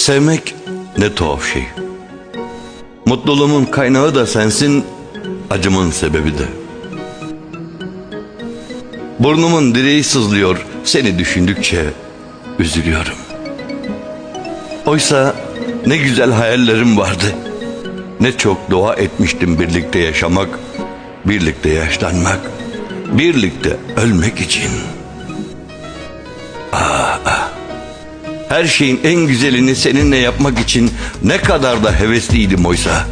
Sevmek ne tuhaf şey. Mutluluğumun kaynağı da sensin, acımın sebebi de. Burnumun direği sızlıyor seni düşündükçe üzülüyorum. Oysa ne güzel hayallerim vardı. Ne çok dua etmiştim birlikte yaşamak, birlikte yaşlanmak, birlikte ölmek için. Ah, ah. Her şeyin en güzelini seninle yapmak için ne kadar da hevesliydim oysa.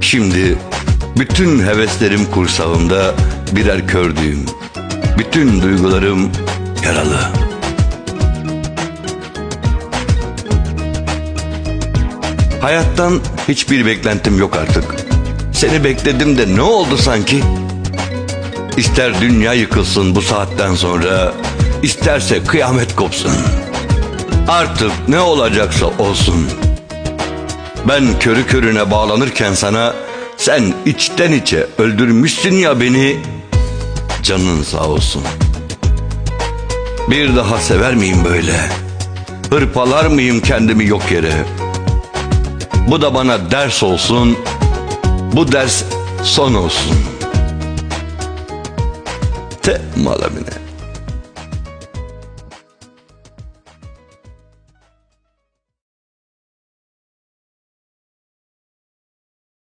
Şimdi bütün heveslerim kursağımda birer kör düğüm. Bütün duygularım yaralı. Hayattan hiçbir beklentim yok artık. Seni bekledim de ne oldu sanki? İster dünya yıkılsın bu saatten sonra, isterse kıyamet kopsun. Artık ne olacaksa olsun. Ben körü körüne bağlanırken sana, sen içten içe öldürmüşsün ya beni, canın sağ olsun. Bir daha sever miyim böyle? Hırpalar mıyım kendimi yok yere? Bu da bana ders olsun. Bu ders son olsun. Te malamine.